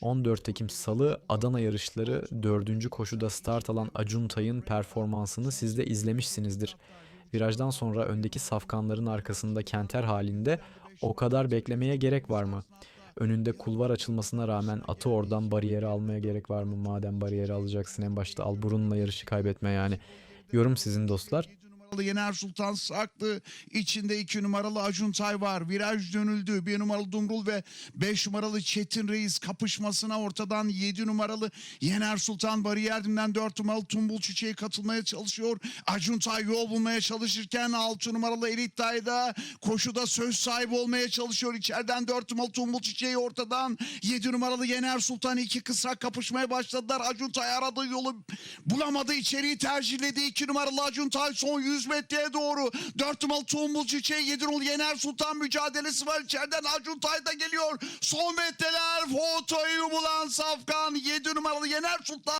14 Ekim Salı Adana yarışları 4. koşuda start alan Acuntay'ın performansını siz de izlemişsinizdir. Virajdan sonra öndeki safkanların arkasında kenter halinde o kadar beklemeye gerek var mı? Önünde kulvar açılmasına rağmen atı oradan bariyeri almaya gerek var mı? Madem bariyeri alacaksın en başta al burunla yarışı kaybetme yani. Yorum sizin dostlar. 7 numaralı Yener Sultan saklı. İçinde 2 numaralı Acuntay var. Viraj dönüldü. 1 numaralı Dumrul ve 5 numaralı Çetin Reis kapışmasına ortadan 7 numaralı Yener Sultan bariyerinden 4 numaralı Tumbul Çiçeği katılmaya çalışıyor. Acuntay yol bulmaya çalışırken 6 numaralı Elit Dayda koşuda söz sahibi olmaya çalışıyor. İçeriden 4 numaralı Tumbul Çiçeği ortadan 7 numaralı Yener Sultan iki kısa kapışmaya başladılar. Acuntay aradığı yolu bulamadı. içeriği tercihledi. 2 numaralı Acuntay son 100 metreye doğru. 4 numaralı Tuğmul Çiçeği 7 numaralı Yener Sultan mücadelesi var. İçeriden Acuntay da geliyor. Son metreler fotoyu bulan Safkan 7 numaralı Yener Sultan